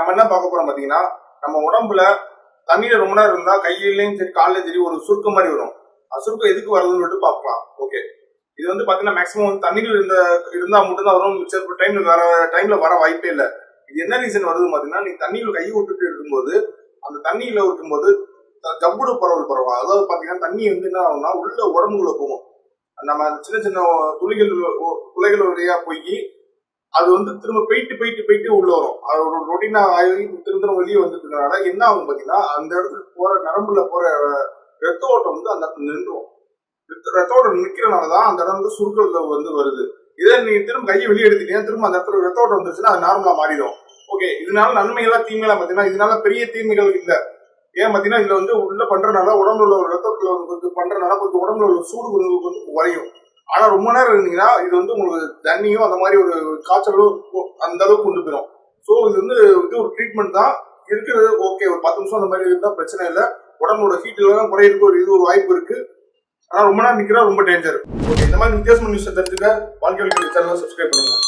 நம்ம என்ன பார்க்க போறோம் பாத்தீங்கன்னா நம்ம உடம்புல தண்ணியில ரொம்ப நேரம் இருந்தா கையிலையும் சரி காலையும் சரி ஒரு சுருக்கம் மாதிரி வரும். அது சுருக்கம் எதுக்கு வருதுன்னு சொல்லிட்டு பார்க்கலாம். ஓகே இது வந்து பாத்தீங்கன்னா மேக்ஸிமம் வந்து தண்ணியில் இருந்த இருந்தா மட்டும்தான் வரும். மிச்ச டைம்ல வர டைம்ல வர வாய்ப்பே இல்லை. இது என்ன ரீசன் வருதுன்னு பாத்தீங்கன்னா நீ தண்ணியில கை விட்டுட்டு இருக்கும்போது அந்த தண்ணியில இருக்கும்போது த- ஜவ்வுடு பரவல் பரவும் அதாவது பாத்தீங்கன்னா தண்ணி வந்து என்ன ஆகும்னா உள்ள உடம்புக்குள்ள போகும். நம்ம அந்த சின்ன சின்ன துளிகள் துளைகள் வழியா போய் அது வந்து திரும்ப போயிட்டு போயிட்டு போயிட்டு உள்ள வரும். அது ஒரு ரொட்டீனா ஆகி திரும்ப திரும்ப வெளியே வந்துட்டு என்ன ஆகும் பாத்தீங்கன்னா அந்த இடத்துக்கு போற நரம்புல போற ரத்த ஓட்டம் வந்து அந்த இடத்துல நின்றுடும். ரத்த- ரத்த ஓட்டம் நிக்கிறனாலதான் அந்த இடம் வந்து சுருக்கல் வந்து வருது. இதே நீ திரும்ப கையை வெளியே எடுத்துட்டீங்கன்னா திரும்ப அந்த இடத்துல ரத்த ஓட்டம் வந்துருச்சுன்னா அது நார்மலா மாறிடும். ஓகே இதனால நன்மைகளா தீமைகளா பாத்தீங்கன்னா இதனால பெரிய தீமைகள் இல்லை. ஏன் பாத்தீங்கன்னா இதுல வந்து உள்ள பண்றதுனால உடம்புல உள்ள ஒரு ரத்தத்துல வந்து கொஞ்சம் கொஞ்சம் உடம்புல உள்ள சூடு கொஞ்சம் கொஞ்சம் குறையும். ஆனா ரொம்ப நேரம் இருந்தீங்கன்னா இது வந்து உங்களுக்கு தண்ணியும் அந்த மாதிரி ஒரு காய்ச்சலும் அந்த அளவுக்கு கொண்டு போயிடும். ஸோ இது வந்து இது ஒரு ட்ரீட்மெண்ட் தான். இருக்கிறது ஓகே ஒரு பத்து நிமிஷம் அந்த மாதிரி இருந்தால் பிரச்சனை இல்லை. உடம்போட ஹீட் எல்லாம் குறையிறதுக்கு ஒரு இது ஒரு வாய்ப்பு இருக்கு. ஆனா ரொம்ப நேரம் நிக்கிறா ரொம்ப டேஞ்சர் ஓகே இந்த மாதிரி வித்தியாசமான நியூஸ் தெரிஞ்சுக்க வாழ்க்கை சேனலை சப்ஸ்கிரைப் பண்ணுங்க.